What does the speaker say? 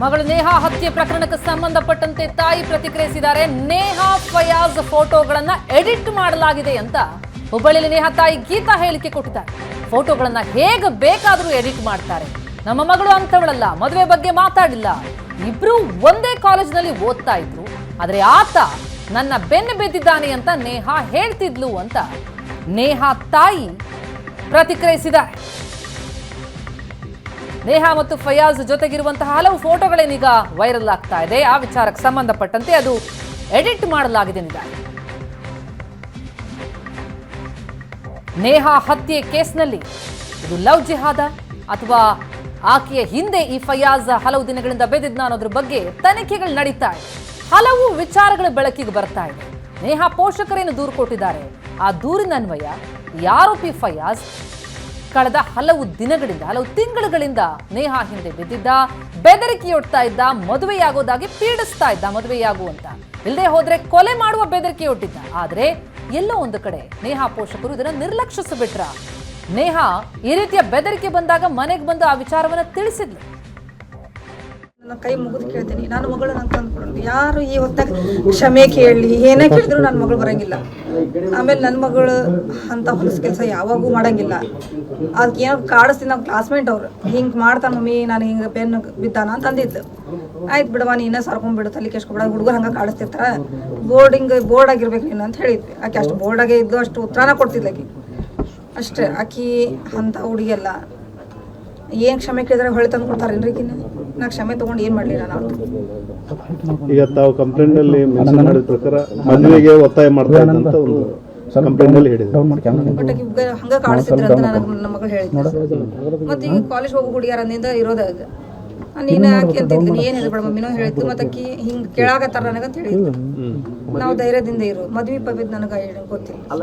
ಮಗಳು ನೇಹಾ ಹತ್ಯೆ ಪ್ರಕರಣಕ್ಕೆ ಸಂಬಂಧಪಟ್ಟಂತೆ ತಾಯಿ ಪ್ರತಿಕ್ರಿಯಿಸಿದ್ದಾರೆ. ನೇಹಾ ಫಯಾಜ್ ಫೋಟೋಗಳನ್ನ ಎಡಿಟ್ ಮಾಡಲಾಗಿದೆ ಅಂತ ಹುಬ್ಬಳ್ಳಿಯಲ್ಲಿ ನೇಹಾ ತಾಯಿ ಗೀತಾ ಹೇಳಿಕೆ ಕೊಟ್ಟಿದ್ದಾರೆ. ಫೋಟೋಗಳನ್ನ ಹೇಗೆ ಬೇಕಾದರೂ ಎಡಿಟ್ ಮಾಡ್ತಾರೆ. ನಮ್ಮ ಮಗಳು ಅಂಥವಳಲ್ಲ, ಮದುವೆ ಬಗ್ಗೆ ಮಾತಾಡಿಲ್ಲ. ಇಬ್ರು ಒಂದೇ ಕಾಲೇಜಿನಲ್ಲಿ ಓದ್ತಾ ಇದ್ರು. ಆದರೆ ಆತ ನನ್ನ ಬೆನ್ನು ಬಿದ್ದಿದ್ದಾನೆ ಅಂತ ನೇಹಾ ಹೇಳ್ತಿದ್ಲು ಅಂತ ನೇಹಾ ತಾಯಿ ಪ್ರತಿಕ್ರಿಯಿಸಿದ್ದಾರೆ. ನೇಹಾ ಮತ್ತು ಫಯಾಜ್ ಜೊತೆಗಿರುವಂತಹ ಹಲವು ಫೋಟೋಗಳೇನೀಗ ವೈರಲ್ ಆಗ್ತಾ ಇದೆ. ಆ ವಿಚಾರಕ್ಕೆ ಸಂಬಂಧಪಟ್ಟಂತೆ ಅದು ಎಡಿಟ್ ಮಾಡಲಾಗಿದೆ ನಿಜ. ನೇಹಾ ಹತ್ಯೆ ಕೇಸ್ನಲ್ಲಿ ಇದು ಲವ್ ಜಿಹಾದ ಅಥವಾ ಆಕೆಯ ಹಿಂದೆ ಈ ಫಯಾಜ್ ಹಲವು ದಿನಗಳಿಂದ ಬೆದಿದ್ನ ಅನ್ನೋದ್ರ ಬಗ್ಗೆ ತನಿಖೆಗಳು ನಡೀತಾ ಇದೆ. ಹಲವು ವಿಚಾರಗಳು ಬೆಳಕಿಗೆ ಬರ್ತಾ ಇದೆ. ನೇಹಾ ಪೋಷಕರೇನು ದೂರು ಕೊಟ್ಟಿದ್ದಾರೆ? ಆ ದೂರಿನ ಅನ್ವಯ ಈ ಆರೋಪಿ ಫಯಾಜ್ ಕಳೆದ ಹಲವು ದಿನಗಳಿಂದ, ಹಲವು ತಿಂಗಳುಗಳಿಂದ ನೇಹ ಹಿಂದೆ ಬಿದ್ದಿದ್ದ, ಬೆದರಿಕೆಯೊಡ್ತಾ ಇದ್ದ, ಮದುವೆಯಾಗೋದಾಗಿ ಪೀಡಿಸ್ತಾ ಇದ್ದ ಮದುವೆಯಾಗು ಅಂತ ಇಲ್ಲದೆ ಹೋದ್ರೆ ಕೊಲೆ ಮಾಡುವ ಬೆದರಿಕೆಯೊಡ್ಡಿದ್ದ ಆದ್ರೆ ಎಲ್ಲೋ ಒಂದು ಕಡೆ ನೇಹಾ ಪೋಷಕರು ಇದನ್ನ ನಿರ್ಲಕ್ಷಿಸಿಬಿಟ್ರ. ನೇಹಾ ಈ ರೀತಿಯ ಬೆದರಿಕೆ ಬಂದಾಗ ಮನೆಗೆ ಬಂದು ಆ ವಿಚಾರವನ್ನ ತಿಳಿಸಿದ್ಲು. ನನ್ನ ಕೈ ಮುಗಿದು ಕೇಳ್ತೀನಿ. ನನ್ನ ಮಗಳು ನಂಗೆ ತಂದು ಕೊಡೋದು ಯಾರು ಈ ಹೊತ್ತಾಗ ಕ್ಷಮೆ ಕೇಳಲಿ ಏನೇ ಕೇಳಿದ್ರು ನನ್ನ ಮಗಳು ಬರಂಗಿಲ್ಲ. ಆಮೇಲೆ ನನ್ನ ಮಗಳು ಅಂತ ಹೊಲಸ ಕೆಲಸ ಯಾವಾಗೂ ಮಾಡಂಗಿಲ್ಲ. ಅದಕ್ಕೆ ಏನೋ ಕಾಡಿಸ್ತೀನಿ ನಮ್ಮ ಕ್ಲಾಸ್ಮೇಟ್ ಅವ್ರು. ಹಿಂಗೆ ಮಾಡ್ತಾನೆ ಮಮ್ಮಿ, ನಾನು ಹಿಂಗೆ ಪೆನ್ ಬಿದ್ದಾನ ಅಂತ ಅಂದಿದ್ದು ಆಯ್ತು ಬಿಡವ ನೀನೇ ಸರ್ಕೊಂಡ್ಬಿಡು ತಲೆ ಕೆಸ್ಕೊಬಿಡ ಹುಡುಗರು ಹಂಗೆ ಕಾಡಿಸ್ತಿರ್ತಾರ. ಬೋರ್ಡಿಂಗ್, ಬೋರ್ಡ್ ಆಗಿರ್ಬೇಕು ನೀನು ಅಂತ ಹೇಳಿದ್ವಿ. ಆಕೆ ಅಷ್ಟು ಬೋರ್ಡಾಗೆ ಇದ್ದು ಅಷ್ಟು ಉತ್ತರನ ಕೊಡ್ತಿದ್ಲು ಆಕಿ. ಅಷ್ಟೇ, ಆಕಿ ಅಂತ ಹುಡುಗಿಯಲ್ಲ ಏನು ಕ್ಷಮೆ ಕೇಳಿದ್ರೆ ಹೊಳೆ ತಂದು ಕೊಡ್ತಾರೇನ್ರಿ ಈಕಿನ ನಾ ಕ್ಷಮೆ ತೊಗೊಂಡು ಏನು ಮಾಡ್ಲಿಲ್ಲ ನಾನು? ಈಗ ತಾವು ಕಂಪ್ಲೇಂಟ್ ಅಲ್ಲಿ ಮೆನ್ಷನ್ ಮಾಡಿದ ಪ್ರಕಾರ ಮದುವೆಗೆ ಒತ್ತಾಯ ಮಾಡ್ತಾ ಅಂತ ಒಂದು ಕಂಪ್ಲೇಂಟ್ ಅಲ್ಲಿ ಹೇಳಿದ್ರು. ಬಟ್ ಆಕಿ ಹಂಗ ಕಾಣಿಸಿದ್ರ ಅಂತ ನನಗೆ ನನ್ನ ಮಗಳು ಹೇಳಿದ್ರು ಮತ್ತೆ ಈಗ ಕಾಲೇಜ್ ಹೋಗೋ ಹುಡುಗಿಯರ ಇರೋದು ನೀನು ಯಾಕೆ ಅಂತಿದ್ಲು ನೀ ಏನಿದೆ ಬೇಡ ಮಮ್ಮಿನೂ ಹೇಳಿದ್ದು ಮತ್ತೆ ಅಕ್ಕಿ ಹಿಂಗೆ ಕೇಳಾಕತ್ತಾರ ನನಗಂತ ಹೇಳಿದ್ರು ನಾವು ಧೈರ್ಯದಿಂದ ಇರು ಮದ್ವಿ ಪವಿದ್ ನನಗೆ ಗೊತ್ತಿಲ್ಲ.